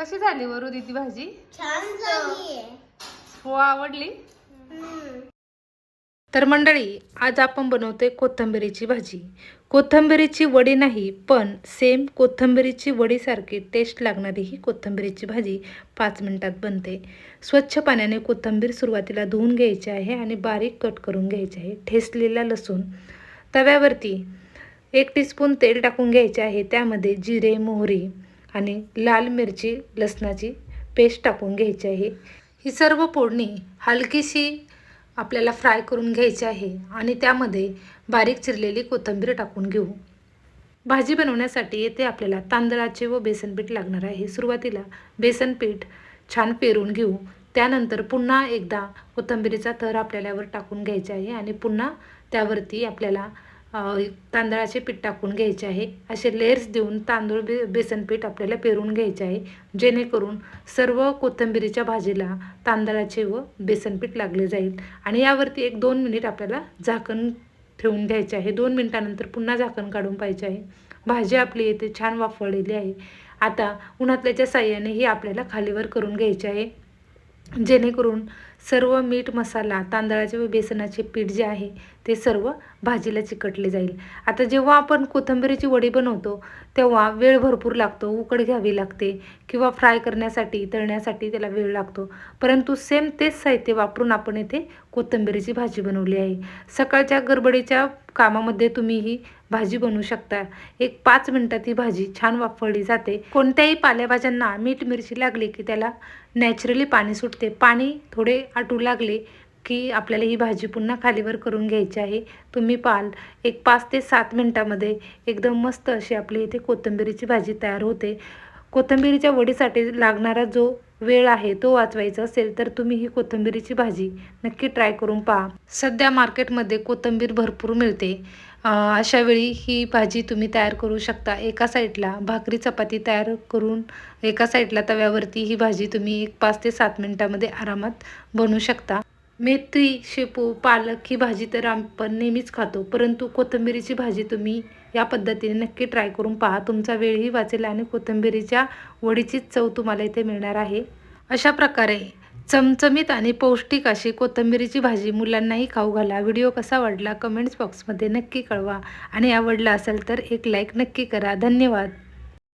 कशी झाली वरुदी ती भाजी? छान हो आवडली? हम्म. तर मंडळी आज आपण बनवतोय कोथिंबिरीची भाजी. कोथिंबिरीची वडी नाही पण सेम कोथिंबिरीची वडीसारखी टेस्ट लागणारी ही कोथिंबिरीची भाजी पाच मिनिटात बनते. स्वच्छ पाण्याने कोथिंबीर सुरुवातीला धुवून घ्यायची आहे आणि बारीक कट करून घ्यायची आहे. ठेसलेला लसूण तव्यावरती एक टीस्पून तेल टाकून घ्यायचे आहे. त्यामध्ये जिरे मोहरी आणि लाल मिरची लसणाची पेस्ट टाकून घ्यायची आहे. ही सर्व फोडणी हलकीशी आपल्याला फ्राय करून घ्यायची आहे आणि त्यामध्ये बारीक चिरलेली कोथिंबीर टाकून घेऊ. भाजी बनवण्यासाठी येथे आपल्याला तांदळाचे व बेसन पीठ लागणार आहे. सुरुवातीला बेसन पीठ छान पेरून घेऊ. त्यानंतर पुन्हा एकदा कोथिंबीरीचा थर आपल्याला यावर टाकून घ्यायचा आहे आणि पुन्हा त्यावरती आपल्याला तांदळाचे पीठ टाकून घ्यायचे आहे. असे लेअर्स देऊन तांदूळ बे बेसन पीठ आपल्याला पेरून घ्यायचे आहे. जेणेकरून सर्व कोथिंबिरीच्या भाजीला तांदळाचे व बेसन पीठ लागले जाईल. आणि यावरती एक दोन मिनिट आपल्याला झाकण ठेवून द्यायचे आहे. दोन मिनिटानंतर पुन्हा झाकण काढून पाहिजे आहे. भाजी आपली येथे छान वाफवलेली आहे. आता उन्हातल्याच्या साह्याने ही आपल्याला खालीवर करून घ्यायची आहे. जेणेकरून सर्व मीठ मसाला तांदळाचे व बेसनाचे पीठ जे आहे ते सर्व भाजीला चिकटले जाईल. आता जेव्हा आपण कोथिंबीरीची वडी बनवतो तेव्हा वेळ भरपूर लागतो उकड घ्यावी लागते किंवा फ्राय करण्यासाठी तळण्यासाठी त्याला वेळ लागतो. परंतु सेम तेच साहित्य वापरून आपण इथे कोथिंबीरीची भाजी बनवली आहे. सकाळच्या गडबडीच्या कामामध्ये तुम्ही ही भाजी बनवू शकता. एक पाच मिनटात ही भाजी छान वापरली जाते. कोणत्याही पालेभाज्यांना मीठ मिरची लागली की त्याला नॅचरली पाणी सुटते. पाणी थोडे आटू लागले की आपल्याला ही भाजी पुन्हा खालीवर करून घ्यायची आहे. तुम्ही पाल. एक पाच ते सात मिनटामध्ये एकदम मस्त अशी आपली इथे कोथिंबीरीची भाजी तयार होते. कोथिंबीरीच्या वडीसाठी लागणारा जो वेळ आहे तो वाचवायचा असेल तर तुम्ही ही कोथिंबीरीची भाजी नक्की ट्राय करून पहा. सध्या मार्केटमध्ये कोथिंबीर भरपूर मिळते. अशावेळी अशा वेळी ही भाजी तुम्ही तयार करू शकता. एका साईडला भाकरी चपाती तयार करून एका साईडला तव्यावरती ही भाजी तुम्ही एक पाच ते सात मिनटामध्ये आरामात बनवू शकता. मेथी शेपू पालक ही भाजी तर आपण नेहमीच खातो. परंतु कोथिंबीरीची भाजी तुम्ही या पद्धतीने नक्की ट्राय करून पहा. तुमचा वेळही वाचेल आणि कोथिंबीरीच्या वडीचीच चव तुम्हाला इथे मिळणार आहे. अशा प्रकारे चमचमीत आणि पौष्टिक अशी कोथिंबीरीची भाजी मुलांनाही खाऊ घाला. व्हिडिओ कसा वाढला कमेंट्स बॉक्समध्ये नक्की कळवा. आणि आवडला असेल तर एक लाईक नक्की करा. धन्यवाद.